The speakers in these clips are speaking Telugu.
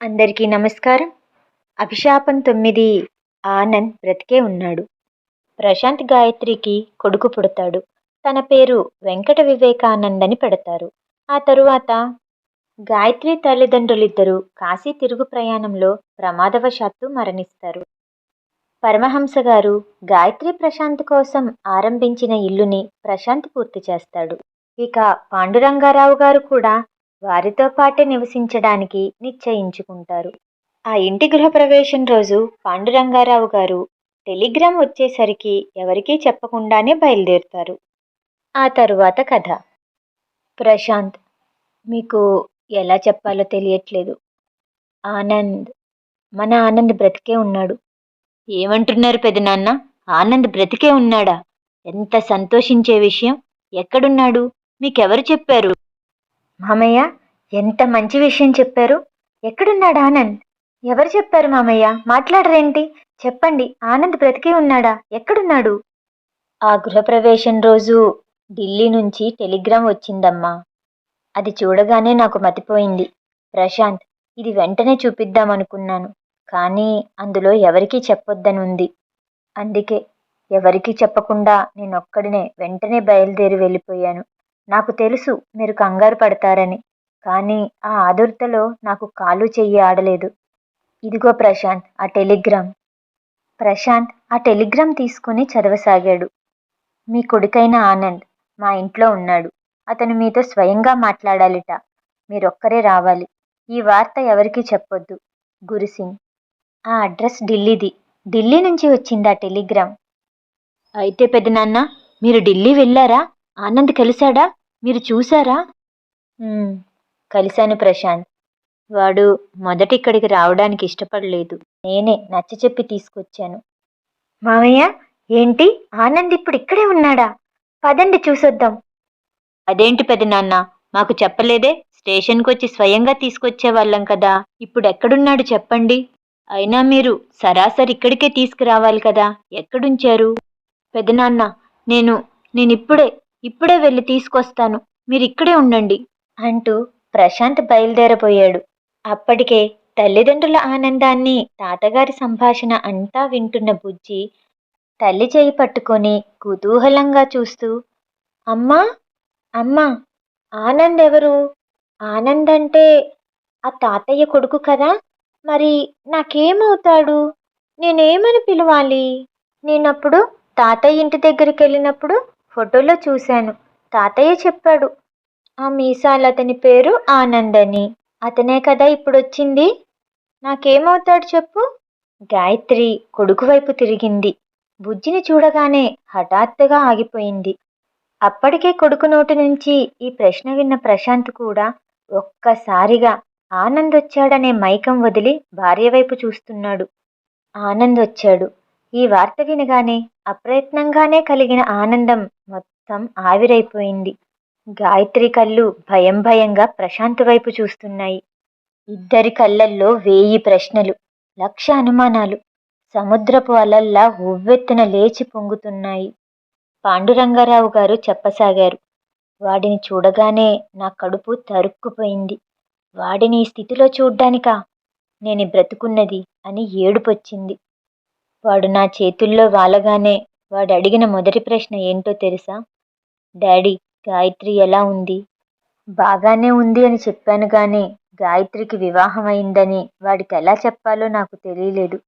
అందరికీ నమస్కారం. అభిశాపం తొమ్మిది ఆనంద్ బ్రతికే ఉన్నాడు. ప్రశాంత్ గాయత్రికి కొడుకు పుడతాడు. తన పేరు వెంకట వివేకానంద్ అని పెడతారు. ఆ తరువాత గాయత్రి తల్లిదండ్రులిద్దరూ కాశీ తిరుగు ప్రయాణంలో ప్రమాదవశాత్తు మరణిస్తారు. పరమహంస గారు గాయత్రి ప్రశాంత్ కోసం ఆరంభించిన ఇల్లుని ప్రశాంత్ పూర్తి చేస్తాడు. ఇక పాండురంగారావు గారు కూడా వారితో పాటే నివసించడానికి నిశ్చయించుకుంటారు. ఆ ఇంటి గృహప్రవేశం రోజు పాండురంగారావు గారు టెలిగ్రామ్ వచ్చేసరికి ఎవరికీ చెప్పకుండానే బయలుదేరుతారు. ఆ తరువాత కథ. ప్రశాంత్ మీకు ఎలా చెప్పాలో తెలియట్లేదు. ఆనంద్ మన ఆనంద్ బ్రతికే ఉన్నాడు. ఏమంటున్నారు పెదనాన్న? ఆనంద్ బ్రతికే ఉన్నాడా? ఎంత సంతోషించే విషయం. ఎక్కడున్నాడు? మీకెవరు చెప్పారు? మామయ్య ఎంత మంచి విషయం చెప్పారు. ఎక్కడున్నాడు ఆనంద్? ఎవరు చెప్పారు మామయ్య? మాట్లాడరేంటి? చెప్పండి. ఆనంద్ బ్రతికి ఉన్నాడా? ఎక్కడున్నాడు? ఆ గృహప్రవేశం రోజు ఢిల్లీ నుంచి టెలిగ్రామ్ వచ్చిందమ్మా. అది చూడగానే నాకు మతిపోయింది. ప్రశాంత్ ఇది వెంటనే చూపిద్దామనుకున్నాను కానీ అందులో ఎవరికీ చెప్పొద్దని ఉంది అందుకే ఎవరికీ చెప్పకుండా నేనొక్కడినే వెంటనే బయలుదేరి వెళ్ళిపోయాను. నాకు తెలుసు మీరు కంగారు పడతారని కానీ ఆ ఆదుర్తలో నాకు కాలు చెయ్యి ఆడలేదు. ఇదిగో ప్రశాంత్ ఆ టెలిగ్రామ్. ప్రశాంత్ ఆ టెలిగ్రామ్ తీసుకుని చదవసాగాడు. మీ కొడుకైన ఆనంద్ మా ఇంట్లో ఉన్నాడు. అతను మీతో స్వయంగా మాట్లాడాలిట. మీరొక్కరే రావాలి. ఈ వార్త ఎవరికీ చెప్పొద్దు. గురుసింగ్. ఆ అడ్రస్ ఢిల్లీది. ఢిల్లీ నుంచి వచ్చింది ఆ టెలిగ్రామ్. అయితే పెదనాన్న మీరు ఢిల్లీ వెళ్ళారా? ఆనంద్ కలిశాడా? మీరు చూసారా కలిశాను ప్రశాంత్. వాడు మొదట ఇక్కడికి రావడానికి ఇష్టపడలేదు. నేనే నచ్చ చెప్పి తీసుకొచ్చాను. మామయ్య ఏంటి? ఆనంద్ ఇప్పుడు ఇక్కడే ఉన్నాడా? పదండి చూసొద్దాం. అదేంటి పెదనాన్న మాకు చెప్పలేదే? స్టేషన్కి వచ్చి స్వయంగా తీసుకొచ్చే వాళ్ళం కదా. ఇప్పుడు ఎక్కడున్నాడు చెప్పండి. అయినా మీరు సరాసరి ఇక్కడికే తీసుకురావాలి కదా. ఎక్కడుంచారు? పెదనాన్న నేను నేనిప్పుడే ఇప్పుడే వెళ్ళి తీసుకొస్తాను. మీరు ఇక్కడే ఉండండి అంటూ ప్రశాంత్ బయలుదేరబోయాడు. అప్పటికే తల్లిదండ్రుల ఆనందాన్ని తాతగారి సంభాషణ అంతా వింటున్న బుజ్జి తల్లి చేయి పట్టుకొని కుతూహలంగా చూస్తూ అమ్మా అమ్మా ఆనంద్ ఎవరు? ఆనంద్ అంటే ఆ తాతయ్య కొడుకు కదా? మరి నాకేమవుతాడు? నేనేమని పిలవాలి? నేనప్పుడు తాతయ్య ఇంటి దగ్గరికి వెళ్ళినప్పుడు ఫోటోలో చూశాను. తాతయ్య చెప్పాడు ఆ మీసాలు అతని పేరు ఆనంద్ అని అతనే కదా ఇప్పుడు వచ్చింది నాకేమవుతాడు చెప్పు? గాయత్రి కొడుకు వైపు తిరిగింది. బుజ్జిని చూడగానే హఠాత్తుగా ఆగిపోయింది. అప్పటికే కొడుకు నోటి నుంచి ఈ ప్రశ్న విన్న ప్రశాంత్ కూడా ఒక్కసారిగా ఆనంద్ వచ్చాడనే మైకం వదిలి భార్య వైపు చూస్తున్నాడు. ఆనంద్ వచ్చాడు ఈ వార్త వినగానే అప్రయత్నంగానే కలిగిన ఆనందం మొత్తం ఆవిరైపోయింది. గాయత్రి కళ్ళు భయం భయంగా ప్రశాంత్ వైపు చూస్తున్నాయి. ఇద్దరి కళ్ళల్లో వేయి ప్రశ్నలు లక్ష అనుమానాలు సముద్రపు అలల్లా ఉవ్వెత్తున లేచి పొంగుతున్నాయి. పాండురంగారావు గారు చెప్పసాగారు వాడిని చూడగానే నా కడుపు తరుక్కుపోయింది. వాడిని ఈ స్థితిలో చూడ్డానికా? నేను బ్రతుకున్నది అని ఏడుపొచ్చింది. వాడు నా చేతుల్లో వాలగానే వాడు అడిగిన మొదటి ప్రశ్న ఏంటో తెలుసా? డాడీ గాయత్రి ఎలా ఉంది? బాగానే ఉంది అని చెప్పాను కానీ గాయత్రికి వివాహం అయిందని వాడికి ఎలా చెప్పాలో నాకు తెలియలేదు.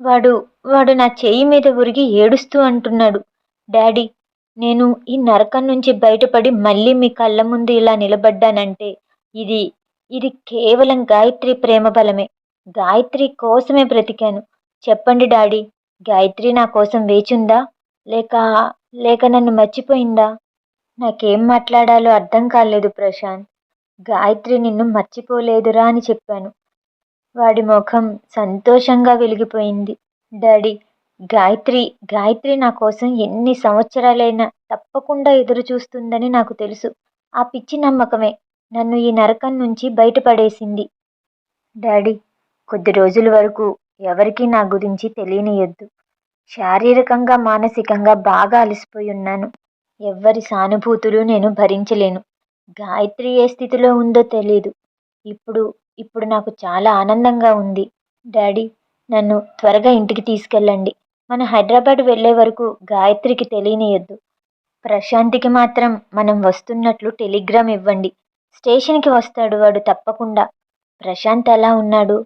వాడు వాడు నా చేయి మీద ఉరిగి ఏడుస్తూ అంటున్నాడు. డాడీ నేను ఈ నరకం నుంచి బయటపడి మళ్ళీ మీ కళ్ళ ముందు ఇలా నిలబడ్డానంటే ఇది ఇది కేవలం గాయత్రి ప్రేమ బలమే. గాయత్రి కోసమే బ్రతికాను. చెప్పండి డాడీ గాయత్రి నా కోసం వేచుందా లేక లేక నన్ను మర్చిపోయిందా? నాకేం మాట్లాడాలో అర్థం కాలేదు ప్రశాంత్. గాయత్రి నిన్ను మర్చిపోలేదురా అని చెప్పాను. వాడి ముఖం సంతోషంగా వెలిగిపోయింది. డాడీ గాయత్రి గాయత్రి నా కోసం ఎన్ని సంవత్సరాలైనా తప్పకుండా ఎదురు చూస్తుందని నాకు తెలుసు. ఆ పిచ్చి నమ్మకమే నన్ను ఈ నరకం నుంచి బయటపడేసింది. డాడీ కొద్ది రోజుల వరకు ఎవరికీ నా గురించి తెలియనియొద్దు శారీరకంగా మానసికంగా బాగా అలసిపోయి ఉన్నాను. ఎవ్వరి సానుభూతులు నేను భరించలేను. గాయత్రి ఏ స్థితిలో ఉందో తెలియదు ఇప్పుడు ఇప్పుడు నాకు చాలా ఆనందంగా ఉంది. డాడీ నన్ను త్వరగా ఇంటికి తీసుకెళ్ళండి. మన హైదరాబాద్ వెళ్ళే వరకు గాయత్రికి తెలియనియద్దు ప్రశాంతికి మాత్రం మనం వస్తున్నట్లు టెలిగ్రామ్ ఇవ్వండి. స్టేషన్కి వస్తాడు వాడు తప్పకుండా. ప్రశాంత్ ఎలా ఉన్నాడు?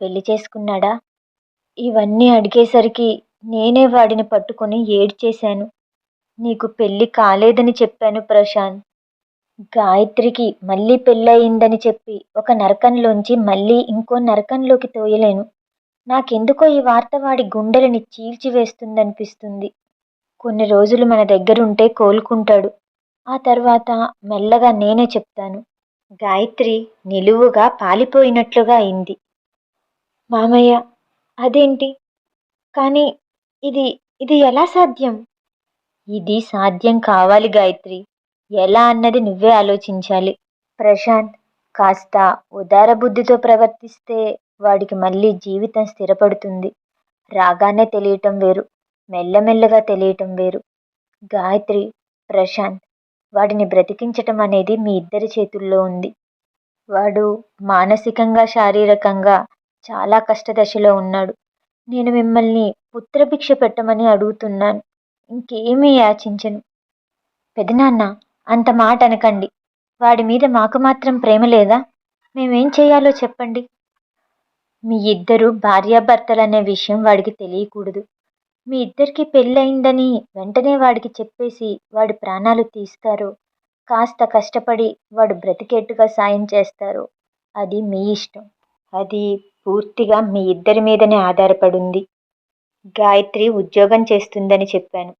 పెళ్ళి చేసుకున్నాడా? ఇవన్నీ అడిగేసరికి నేనే వాడిని పట్టుకొని ఏడ్చేశాను. నీకు పెళ్ళి కాలేదని చెప్పాను ప్రశాంత్. గాయత్రికి మళ్ళీ పెళ్ళయిందని చెప్పి ఒక నరకంలోంచి మళ్ళీ ఇంకో నరకంలోకి తోయలేను. నాకెందుకో ఈ వార్త వాడి గుండెలని చీల్చివేస్తుందనిపిస్తుంది. కొన్ని రోజులు మన దగ్గరుంటే కోలుకుంటాడు. ఆ తర్వాత మెల్లగా నేనే చెప్తాను. గాయత్రి నిలువుగా పాలిపోయినట్లుగా అయింది. మామయ్య అదేంటి? కానీ ఇది ఇది ఎలా సాధ్యం? ఇది సాధ్యం కావాలి గాయత్రి. ఎలా అన్నది నువ్వే ఆలోచించాలి. ప్రశాంత్ కాస్త ఉదార బుద్ధితో ప్రవర్తిస్తే వాడికి మళ్ళీ జీవితం స్థిరపడుతుంది. రాగానే తెలియటం వేరు. మెల్లమెల్లగా తెలియటం వేరు. గాయత్రి ప్రశాంత్ వాడిని బ్రతికించటం అనేది మీ ఇద్దరి చేతుల్లో ఉంది. వాడు మానసికంగా శారీరకంగా చాలా కష్టదశలో ఉన్నాడు. నేను మిమ్మల్ని పుత్రభిక్ష పెట్టమని అడుగుతున్నాను. ఇంకేమీ యాచించను. పెదనాన్న అంత మాట అనకండి. వాడి మీద మాకు మాత్రం ప్రేమ లేదా? మేమేం చేయాలో చెప్పండి. మీ ఇద్దరు భార్యాభర్తలనే విషయం వాడికి తెలియకూడదు. మీ ఇద్దరికి పెళ్ళయిందని వెంటనే వాడికి చెప్పేసి వాడి ప్రాణాలు తీస్తారు కాస్త కష్టపడి వాడు బ్రతికేట్టుగా సాయం చేస్తారు అది మీ ఇష్టం. అది పూర్తిగా మీ ఇద్దరి మీదనే ఆధారపడింది. గాయత్రి ఉద్యోగం చేస్తుందని చెప్పాను.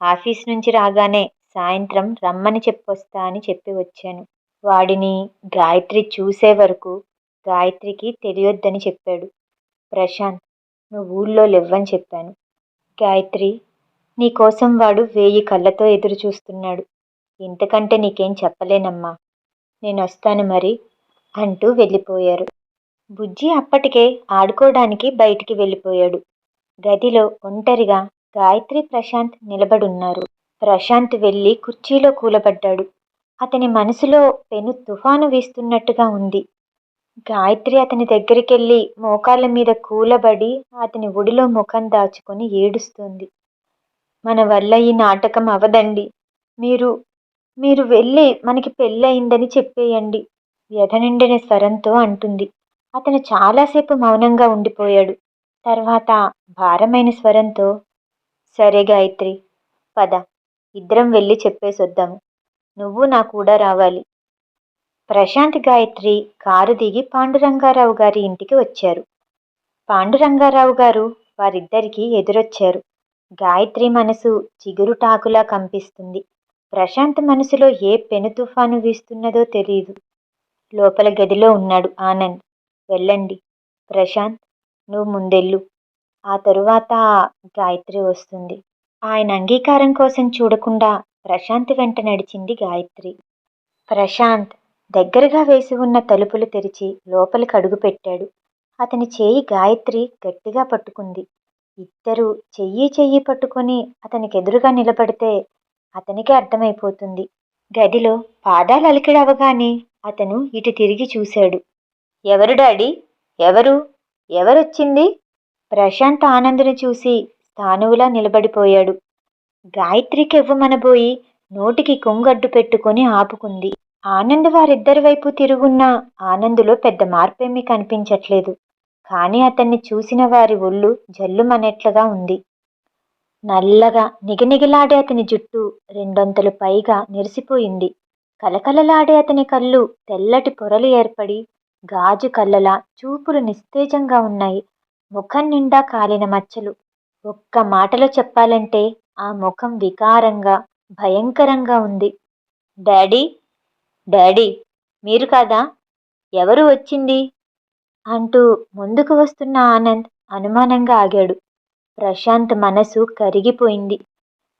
ఆఫీస్ నుంచి రాగానే సాయంత్రం రమ్మని చెప్పొస్తా అని చెప్పి వచ్చాను. వాడిని గాయత్రి చూసే వరకు గాయత్రికి తెలియొద్దని చెప్పాడు. ప్రశాంత్ నువ్వు ఊళ్ళో లేవ్వని చెప్పాను. గాయత్రి నీకోసం వాడు వేయి కళ్ళతో ఎదురు చూస్తున్నాడు. ఇంతకంటే నీకేం చెప్పలేనమ్మా. నేను వస్తాను మరి అంటూ వెళ్ళిపోయారు. బుజ్జి అప్పటికే ఆడుకోవడానికి బయటికి వెళ్ళిపోయాడు. గదిలో ఒంటరిగా గాయత్రి ప్రశాంత్ నిలబడున్నారు. ప్రశాంత్ వెళ్ళి కుర్చీలో కూలబడ్డాడు. అతని మనసులో పెను తుఫాను వీస్తున్నట్టుగా ఉంది. గాయత్రి అతని దగ్గరికెళ్ళి మోకాళ్ళ మీద కూలబడి అతని ఒడిలో ముఖం దాచుకొని ఏడుస్తుంది. మన వల్ల ఈ నాటకం అవదండి. మీరు మీరు వెళ్ళి మనకి పెళ్ళయిందని చెప్పేయండి. వ్యధ నిండిన స్వరంతో అంటుంది. అతను చాలాసేపు మౌనంగా ఉండిపోయాడు. తర్వాత భారమైన స్వరంతో సరే గాయత్రి పద ఇద్దరం వెళ్ళి చెప్పేసొద్దాము నువ్వు నా కూడా రావాలి. ప్రశాంత్ గాయత్రి కారు దిగి పాండురంగారావు గారి ఇంటికి వచ్చారు. పాండురంగారావు గారు వారిద్దరికీ ఎదురొచ్చారు. గాయత్రి మనసు చిగురుటాకులా కంపిస్తుంది. ప్రశాంత్ మనసులో ఏ పెను తుఫాను వీస్తున్నదో తెలియదు లోపల గదిలో ఉన్నాడు ఆనంద్. వెళ్ళండి. ప్రశాంత్ నువ్వు ముందెళ్ళు. ఆ తరువాత గాయత్రి వస్తుంది. ఆయన అంగీకారం కోసం చూడకుండా ప్రశాంత్ వెంట నడిచింది గాయత్రి. ప్రశాంత్ దగ్గరగా వేసి ఉన్న తలుపులు తెరిచి లోపలికి అడుగుపెట్టాడు అతని చేయి గాయత్రి గట్టిగా పట్టుకుంది. ఇద్దరు చెయ్యి చెయ్యి పట్టుకొని అతనికి ఎదురుగా నిలబడితే అతనికి అర్థమైపోతుంది. గదిలో పాదాలు అలికిడవగానే అతను ఇటు తిరిగి చూశాడు. ఎవరు డాడీ? ఎవరు? ఎవరొచ్చింది? ప్రశాంత్ ఆనందుని చూసి స్థానువులా నిలబడిపోయాడు. గాయత్రికి ఇవ్వమనబోయి నోటికి కొంగడ్డు పెట్టుకొని ఆపుకుంది. ఆనంద్ వారిద్దరి వైపు తిరుగున్న ఆనందులో పెద్ద మార్పేమీ కనిపించట్లేదు. కానీ అతన్ని చూసిన వారి ఒళ్ళు జల్లుమనేట్లుగా ఉంది. నల్లగా నిగనిగిలాడే అతని జుట్టు రెండొంతలు పైగా నిరిసిపోయింది. కలకలలాడే అతని కళ్ళు తెల్లటి పొరలు ఏర్పడి గాజు కళ్ళలా చూపులు నిస్తేజంగా ఉన్నాయి. ముఖం నిండా కాలిన మచ్చలు. ఒక్క మాటలో చెప్పాలంటే ఆ ముఖం వికారంగా భయంకరంగా ఉంది. డాడీ డాడీ మీరు కాదా? ఎవరు వచ్చింది? అంటూ ముందుకు వస్తున్న ఆనంద్ అనుమానంగా ఆగాడు. ప్రశాంత్ మనసు కరిగిపోయింది.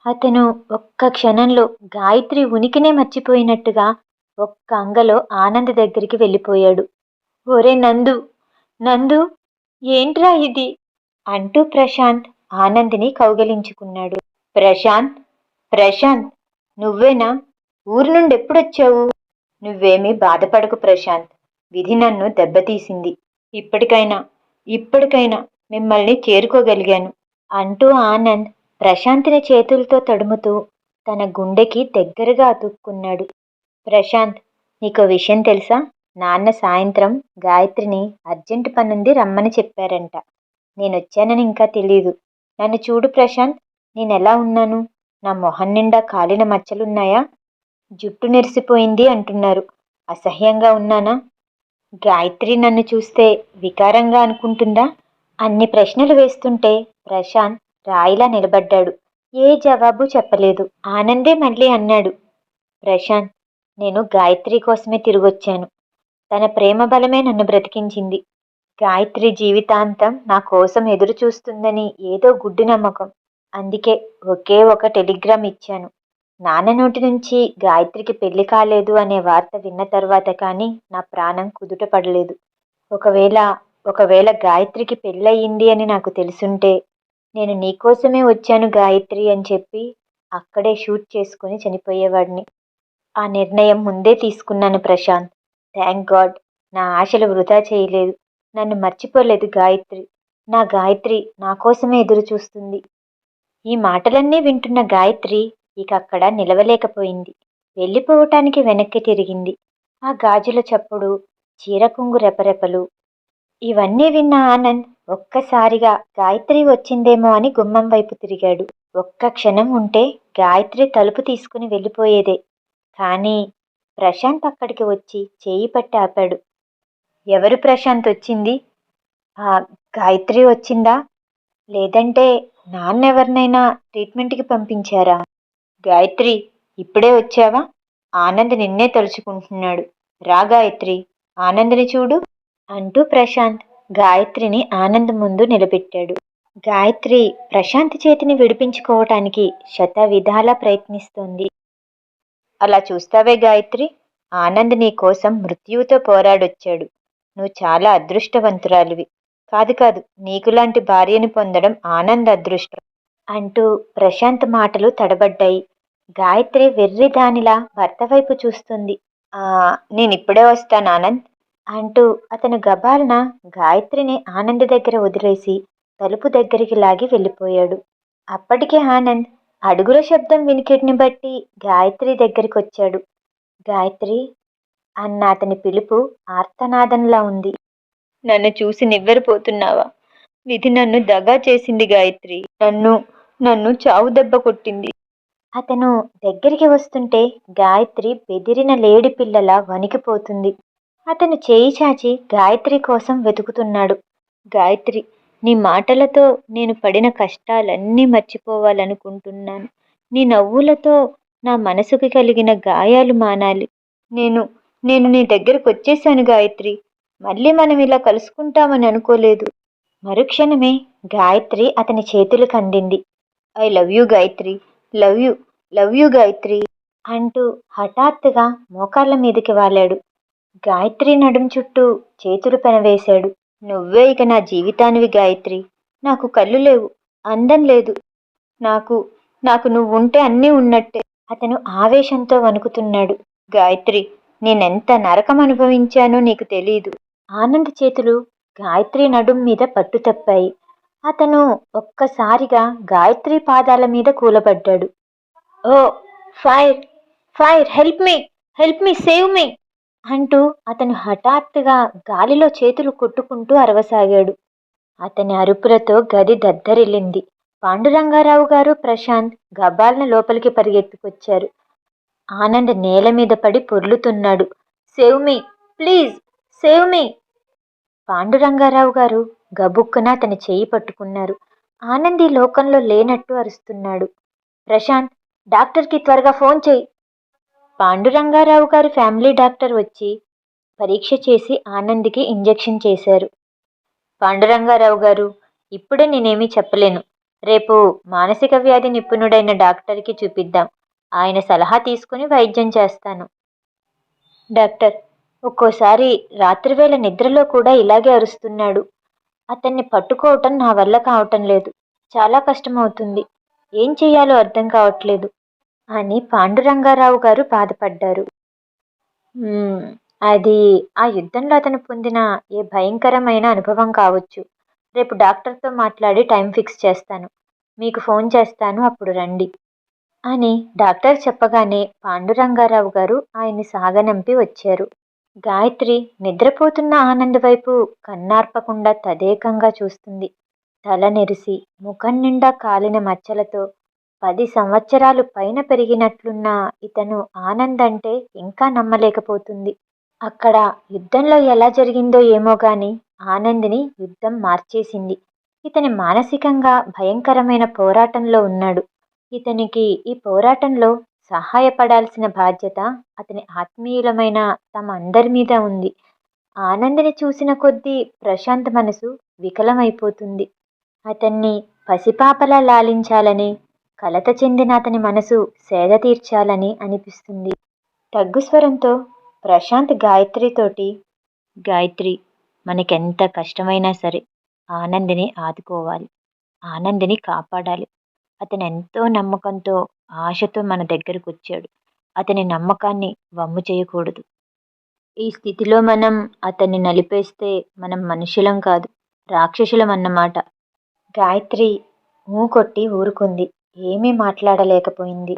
అతను ఒక్క క్షణంలో గాయత్రి ఉనికినే మర్చిపోయినట్టుగా ఒక్క అంగలో ఆనంద్ దగ్గరికి వెళ్ళిపోయాడు. ఒరే నందు నందు ఏంట్రా ఇది? అంటూ ప్రశాంత్ ఆనందిని కౌగలించుకున్నాడు. ప్రశాంత్ ప్రశాంత్ నువ్వేనా? ఊరు నుండి ఎప్పుడొచ్చావు? నువ్వేమీ బాధపడకు ప్రశాంత్. విధి నన్ను దెబ్బతీసింది. ఇప్పటికైనా ఇప్పటికైనా మిమ్మల్ని చేరుకోగలిగాను అంటూ ఆనంద్ ప్రశాంత్ని చేతులతో తడుముతూ తన గుండెకి దగ్గరగా అతుక్కున్నాడు. ప్రశాంత్ నీకో విషయం తెలుసా? నాన్న సాయంత్రం గాయత్రిని అర్జెంట్ పనుంది రమ్మని చెప్పారంట. నేను వచ్చానని ఇంకా తెలీదు. నన్ను చూడు ప్రశాంత్ నేను ఎలా ఉన్నాను? నా మొహం నిండా కాలిన మచ్చలున్నాయా? జుట్టు నెరిసిపోయింది అంటున్నారు. అసహ్యంగా ఉన్నానా? గాయత్రి నన్ను చూస్తే వికారంగా అనుకుంటుందా? అన్ని ప్రశ్నలు వేస్తుంటే ప్రశాంత్ రాయిలా నిలబడ్డాడు. ఏ జవాబు చెప్పలేదు. ఆనందే మళ్ళీ అన్నాడు. ప్రశాంత్ నేను గాయత్రి కోసమే తిరిగొచ్చాను. తన ప్రేమ బలమే నన్ను బ్రతికించింది. గాయత్రి జీవితాంతం నా కోసం ఎదురు చూస్తుందని ఏదో గుడ్డి నమ్మకం. అందుకే ఒకే ఒక టెలిగ్రామ్ ఇచ్చాను. నాన్న నోటి నుంచి గాయత్రికి పెళ్ళి కాలేదు అనే వార్త విన్న తర్వాత కానీ నా ప్రాణం కుదుట పడలేదు. ఒకవేళ ఒకవేళ గాయత్రికి పెళ్ళయింది అని నాకు తెలుసుంటే నేను నీకోసమే వచ్చాను గాయత్రి అని చెప్పి అక్కడే షూట్ చేసుకుని చనిపోయేవాడిని. ఆ నిర్ణయం ముందే తీసుకున్నాను ప్రశాంత్. థ్యాంక్ గాడ్ నా ఆశలు వృధా చేయలేదు. నన్ను మర్చిపోలేదు గాయత్రి. నా గాయత్రి నా కోసమే ఎదురు చూస్తుంది. ఈ మాటలన్నీ వింటున్న గాయత్రి ఇక అక్కడ నిలవలేకపోయింది. వెళ్ళిపోవటానికి వెనక్కి తిరిగింది. ఆ గాజుల చప్పుడు చీరకుంగు రెపరెపలు ఇవన్నీ విన్న ఆనంద్ ఒక్కసారిగా గాయత్రి వచ్చిందేమో అని గుమ్మం వైపు తిరిగాడు. ఒక్క క్షణం ఉంటే గాయత్రి తలుపు తీసుకుని వెళ్ళిపోయేదే. కానీ ప్రశాంత్ అక్కడికి వచ్చి చేయి పట్టి ఆపాడు. ఎవరు ప్రశాంత్ వచ్చింది? ఆ గాయత్రి వచ్చిందా? లేదంటే నాన్న ఎవరినైనా ట్రీట్మెంట్కి పంపించారా? గాయత్రి ఇప్పుడే వచ్చావా? ఆనంద్ నిన్నే తలుచుకుంటున్నాడు. రా గాయత్రి ఆనంద్ని చూడు అంటూ ప్రశాంత్ గాయత్రిని ఆనంద్ ముందు నిలబెట్టాడు. గాయత్రి ప్రశాంత్ చేతిని విడిపించుకోవటానికి శత విధాలా ప్రయత్నిస్తోంది. అలా చూస్తావే గాయత్రి? ఆనంద్ నీ కోసం మృత్యువుతో పోరాడొచ్చాడు. నువ్వు చాలా అదృష్టవంతురాలివి. కాదు కాదు నీకులాంటి భార్యని పొందడం ఆనంద్ అదృష్టం. అంటూ ప్రశాంత్ మాటలు తడబడ్డాయి. గాయత్రి వెర్రి దానిలా భర్త వైపు చూస్తుంది. ఆ నేను ఇప్పుడే వస్తాను ఆనంద్. అంటూ అతను గబాలన గాయత్రిని ఆనంద్ దగ్గర వదిలేసి తలుపు దగ్గరికి లాగి వెళ్ళిపోయాడు. అప్పటికే ఆనంద్ అడుగుల శబ్దం వినికిడిని బట్టి గాయత్రి దగ్గరికి వచ్చాడు గాయత్రి అన్న అతని పిలుపు ఆర్తనాదంలా ఉంది. నన్ను చూసి నివ్వెరపోతున్నావా? విధి నన్ను దగా చేసింది గాయత్రి. నన్ను నన్ను చావు దెబ్బ కొట్టింది. అతను దగ్గరికి వస్తుంటే గాయత్రి బెదిరిన లేడి పిల్లలా వణికిపోతుంది. అతను చేయి చాచి గాయత్రి కోసం వెతుకుతున్నాడు. గాయత్రి నీ మాటలతో నేను పడిన కష్టాలన్నీ మర్చిపోవాలనుకుంటున్నాను. నీ నవ్వులతో నా మనసుకు కలిగిన గాయాలు మానాలి. నేను నేను నీ దగ్గరకు వచ్చేసాను గాయత్రి. మళ్ళీ మనం ఇలా కలుసుకుంటామని అనుకోలేదు. మరుక్షణమే గాయత్రి అతని చేతులకు అందింది I love you Gayatri. Love you love you Gayatri అంటూ హఠాత్తుగా మోకాళ్ళ మీదకి వాలాడు. గాయత్రి నడుం చుట్టూ చేతులు పెనవేశాడు. నువ్వే ఇక నా జీవితానివి గాయత్రి. నాకు కళ్ళు లేవు అందం లేదు. నాకు నాకు నువ్వుంటే అన్నీ ఉన్నట్టే. అతను ఆవేశంతో వణుకుతున్నాడు. గాయత్రి నేనెంత నరకం అనుభవించానో నీకు తెలీదు. ఆనంద్ చేతులు గాయత్రి నడుం మీద పట్టు తప్పాయి. అతను ఒక్కసారిగా గాయత్రి పాదాల మీద కూలబడ్డాడు. ఓ fire fire help me help me save me. అంటూ అతను హఠాత్తుగా గాలిలో చేతులు కొట్టుకుంటూ అరవసాగాడు. అతని అరుపులతో గది దద్దరిల్లింది. పాండురంగారావు గారు ప్రశాంత్ గబాల్న లోపలికి పరిగెత్తుకొచ్చారు. ఆనంద్ నేల మీద పడి పొర్లుతున్నాడు. Save me please save me! Pandurangarao గారు గబుక్కున అతని చేయి పట్టుకున్నారు. ఆనంద్ ఈ లోకంలో లేనట్టు అరుస్తున్నాడు. ప్రశాంత్ డాక్టర్కి త్వరగా ఫోన్ చేయి. పాండురంగారావు గారు ఫ్యామిలీ డాక్టర్ వచ్చి పరీక్ష చేసి ఆనంద్కి ఇంజెక్షన్ చేశారు. పాండురంగారావు గారు ఇప్పుడే నేనేమీ చెప్పలేను. రేపు మానసిక వ్యాధి నిపుణుడైన డాక్టర్కి చూపిద్దాం. ఆయన సలహా తీసుకుని వైద్యం చేస్తాను. డాక్టర్ ఒక్కోసారి రాత్రివేళ నిద్రలో కూడా ఇలాగే అరుస్తున్నాడు. అతన్ని పట్టుకోవటం నా వల్ల కావటం లేదు. చాలా కష్టమవుతుంది. ఏం చేయాలో అర్థం కావట్లేదు. అని పాండురంగారావు గారు బాధపడ్డారు. అది ఆ యుద్ధంలో అతను పొందిన ఏ భయంకరమైన అనుభవం కావచ్చు. రేపు డాక్టర్తో మాట్లాడి టైం ఫిక్స్ చేస్తాను. మీకు ఫోన్ చేస్తాను అప్పుడు రండి. అని డాక్టర్ చెప్పగానే పాండురంగారావు గారు ఆయన్ని సాగనంపి వచ్చారు. గాయత్రి నిద్రపోతున్న ఆనంద్ వైపు కన్నార్పకుండా తదేకంగా చూస్తుంది. తల నెరిసి ముఖం నిండా కాలిన మచ్చలతో పది సంవత్సరాలు పైన పెరిగినట్లున్న ఇతను ఆనంద్ అంటే ఇంకా నమ్మలేకపోతుంది. అక్కడ యుద్ధంలో ఎలా జరిగిందో ఏమో గాని ఆనంద్ని యుద్ధం మార్చేసింది. ఇతని మానసికంగా భయంకరమైన పోరాటంలో ఉన్నాడు. ఇతనికి ఈ పోరాటంలో సహాయపడాల్సిన బాధ్యత అతని ఆత్మీయులమైన తమ అందరి మీద ఉంది. ఆనందిని చూసిన కొద్దీ ప్రశాంత్ మనసు వికలమైపోతుంది. అతన్ని పసిపాపలా లాలించాలని కలత చెందిన అతని మనసు సేద తీర్చాలని అనిపిస్తుంది. తగ్గు స్వరంతో ప్రశాంత్ గాయత్రితోటి గాయత్రి మనకెంత కష్టమైనా సరే ఆనందిని ఆదుకోవాలి. ఆనందిని కాపాడాలి. అతను ఎంతో నమ్మకంతో ఆశతో మన దగ్గరకు వచ్చాడు అతని నమ్మకాన్ని వమ్ము చేయకూడదు. ఈ స్థితిలో మనం అతన్ని నలిపేస్తే మనం మనుషులం కాదు రాక్షసులం అన్నమాట గాయత్రి ఊ కొట్టి ఊరుకుంది. ఏమీ మాట్లాడలేకపోయింది.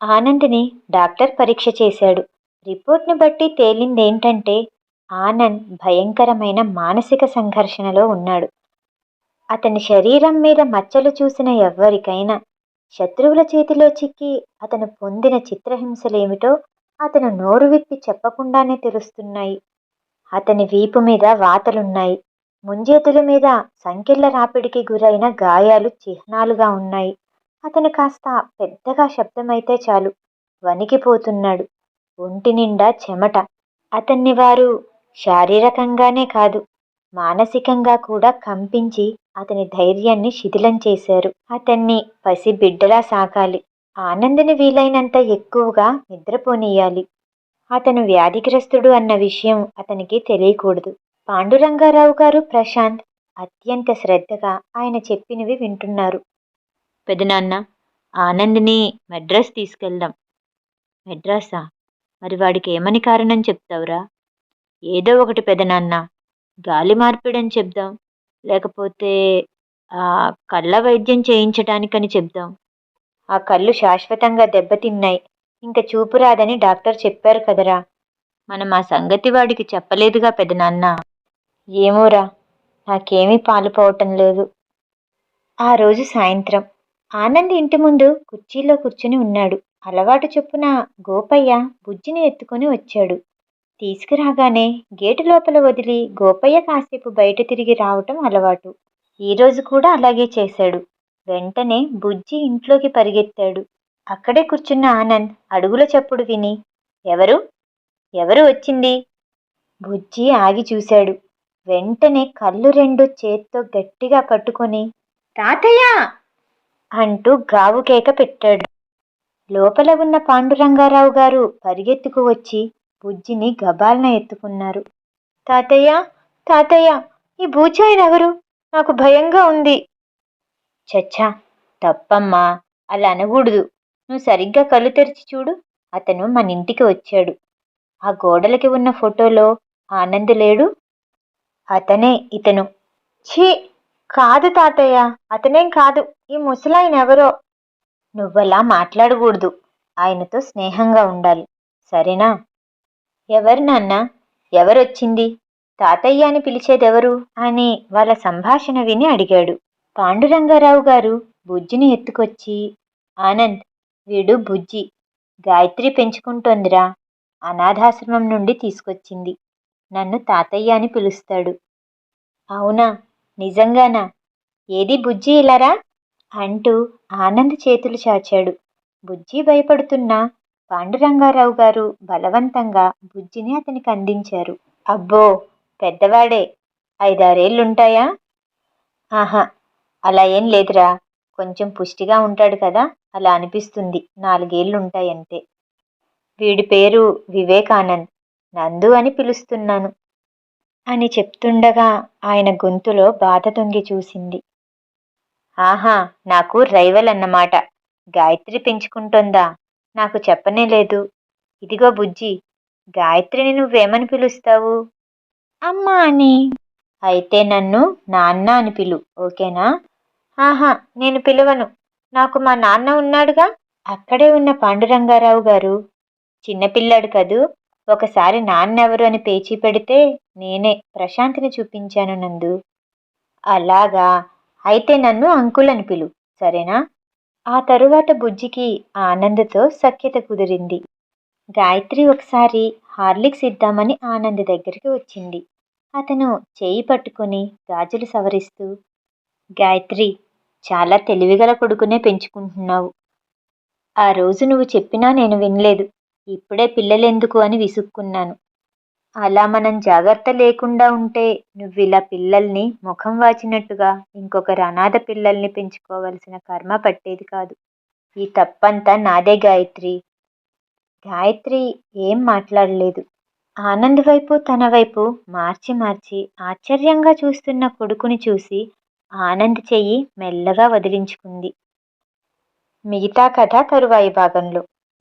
ఆనంద్ని డాక్టర్ పరీక్ష చేశాడు. రిపోర్ట్ని బట్టి తేలిందేంటంటే ఆనంద్ భయంకరమైన మానసిక సంఘర్షణలో ఉన్నాడు. అతని శరీరం మీద మచ్చలు చూసిన ఎవ్వరికైనా శత్రువుల చేతిలో చిక్కి అతను పొందిన చిత్రహింసలేమిటో అతను నోరు విప్పి చెప్పకుండానే తెలుస్తున్నాయి. అతని వీపు మీద వాతలున్నాయి. ముంజేతుల మీద సంకెళ్ళ రాపిడికి గురైన గాయాలు చిహ్నాలుగా ఉన్నాయి. అతను కాస్త పెద్దగా శబ్దమైతే చాలు. వణికిపోతున్నాడు. ఒంటి నిండా చెమట. అతన్ని వారు శారీరకంగానే కాదు మానసికంగా కూడా కంపించి అతని ధైర్యాన్ని శిథిలం చేశారు. అతన్ని పసి బిడ్డలా సాకాలి ఆనందిని వీలైనంత ఎక్కువగా నిద్రపోనీయాలి. అతను వ్యాధిగ్రస్తుడు అన్న విషయం అతనికి తెలియకూడదు. పాండురంగారావు గారు ప్రశాంత్ అత్యంత శ్రద్ధగా ఆయన చెప్పినవి వింటున్నారు. పెదనాన్న ఆనంద్ని మెడ్రాస్ తీసుకెళ్దాం. మెడ్రాసా మరి వాడికి ఏమని కారణం చెప్తావురా? ఏదో ఒకటి పెదనాన్న గాలి మార్పిడని చెప్దాం. లేకపోతే ఆ కళ్ళ వైద్యం చేయించటానికని చెప్దాం. ఆ కళ్ళు శాశ్వతంగా దెబ్బతిన్నాయి. ఇంక చూపు రాదని డాక్టర్ చెప్పారు కదరా. మనం ఆ సంగతి వాడికి చెప్పలేదుగా పెదనాన్న ఏమోరా నాకేమీ పాలుపోవటం లేదు. ఆ రోజు సాయంత్రం ఆనంద్ ఇంటి ముందు కుర్చీలో కూర్చుని ఉన్నాడు. అలవాటు చొప్పున గోపయ్య బుజ్జిని ఎత్తుకొని వచ్చాడు. తీసుకురాగానే గేటు లోపల వదిలి గోపయ్య కాసేపు బయట తిరిగి రావటం అలవాటు. ఈరోజు కూడా అలాగే చేశాడు. వెంటనే బుజ్జి ఇంట్లోకి పరిగెత్తాడు. అక్కడే కూర్చున్న ఆనంద్ అడుగుల చప్పుడు విని ఎవరు? ఎవరు వచ్చింది? బుజ్జి ఆగి చూశాడు. వెంటనే కళ్ళు రెండు చేత్తో గట్టిగా పట్టుకొని తాతయ్య! అంటూ గావుకేక పెట్టాడు. లోపల ఉన్న పాండురంగారావు గారు పరిగెత్తుకు వచ్చి బుజ్జిని గబాల్న ఎత్తుకున్నారు. తాతయ్య తాతయ్య ఈ బూచాయినెవరు నాకు భయంగా ఉంది. చచ్చా తప్పమ్మా అలా అనకూడదు. నువ్వు సరిగ్గా కళ్ళు తెరిచి చూడు. అతను మన ఇంటికి వచ్చాడు. ఆ గోడలకి ఉన్న ఫోటోలో ఆనంద్ లేడు. అతనే ఇతను. ఛీ! కాదు తాతయ్య అతనేం కాదు. ఈ ముసలాయన ఎవరో? నువ్వలా మాట్లాడకూడదు. ఆయనతో స్నేహంగా ఉండాలి. సరేనా? ఎవరు నాన్న? ఎవరొచ్చింది? తాతయ్య అని పిలిచేదెవరు? అని వాళ్ళ సంభాషణ విని అడిగాడు. పాండురంగారావు గారు బుజ్జిని ఎత్తుకొచ్చి ఆనంద్ వీడు బుజ్జి. గాయత్రి పెంచుకుంటోందిరా. అనాథాశ్రమం నుండి తీసుకొచ్చింది. నన్ను తాతయ్య అని పిలుస్తాడు. అవునా? నిజంగానా? ఏది బుజ్జి ఇలారా? అంటూ ఆనంద్ చేతులు చాచాడు. బుజ్జి భయపడుతున్న పాండురంగారావు గారు బలవంతంగా బుజ్జిని అతనికి అందించారు. అబ్బో పెద్దవాడే ఐదారేళ్ళుంటాయా ఆహా అలా ఏం లేదురా. కొంచెం పుష్టిగా ఉంటాడు కదా అలా అనిపిస్తుంది. నాలుగేళ్ళుంటాయంతే. వీడి పేరు వివేకానంద్ నందు అని పిలుస్తున్నాను అని చెప్తుండగా ఆయన గొంతులో బాధ తొంగి చూసింది. ఆహా నాకు రైవల్ అన్నమాట గాయత్రి పెంచుకుంటోందా? నాకు చెప్పనే లేదు. ఇదిగో బుజ్జి గాయత్రిని నువ్వేమని పిలుస్తావు? అమ్మా అని. అయితే నన్ను నాన్న అని పిలు ఓకేనా? ఆహా నేను పిలవను. నాకు మా నాన్న ఉన్నాడుగా? అక్కడే ఉన్న పాండురంగారావు గారు. చిన్నపిల్లాడు కదూ? ఒకసారి నాన్నెవరు అని పేచీ పెడితే నేనే ప్రశాంతిని చూపించాను నందు. అలాగా అయితే నన్ను అంకుల్ అని పిలు సరేనా? ఆ తరువాత బుజ్జికి ఆనందతో సఖ్యత కుదిరింది. గాయత్రి ఒకసారి హార్లిక్స్ ఇద్దామని ఆనంద్ దగ్గరికి వచ్చింది. అతను చేయి పట్టుకొని గాజులు సవరిస్తూ గాయత్రి చాలా తెలివిగల కొడుకునే పెంచుకుంటున్నావు. ఆ రోజు నువ్వు చెప్పినా నేను వినలేదు. ఇప్పుడే పిల్లలెందుకు అని విసుక్కున్నాను. అలా మనం జాగ్రత్త లేకుండా ఉంటే నువ్వు ఇలా పిల్లల్ని ముఖం వాచినట్టుగా ఇంకొకరు అనాథ పిల్లల్ని పెంచుకోవలసిన కర్మ పట్టేది కాదు. ఈ తప్పంతా నాదే గాయత్రి. గాయత్రి ఏం మాట్లాడలేదు. ఆనంద్ వైపు తన వైపు మార్చి మార్చి ఆశ్చర్యంగా చూస్తున్న కొడుకుని చూసి ఆనంద్ చెయ్యి మెల్లగా వదిలించుకుంది. మిగతా కథ తరువాయి భాగంలో.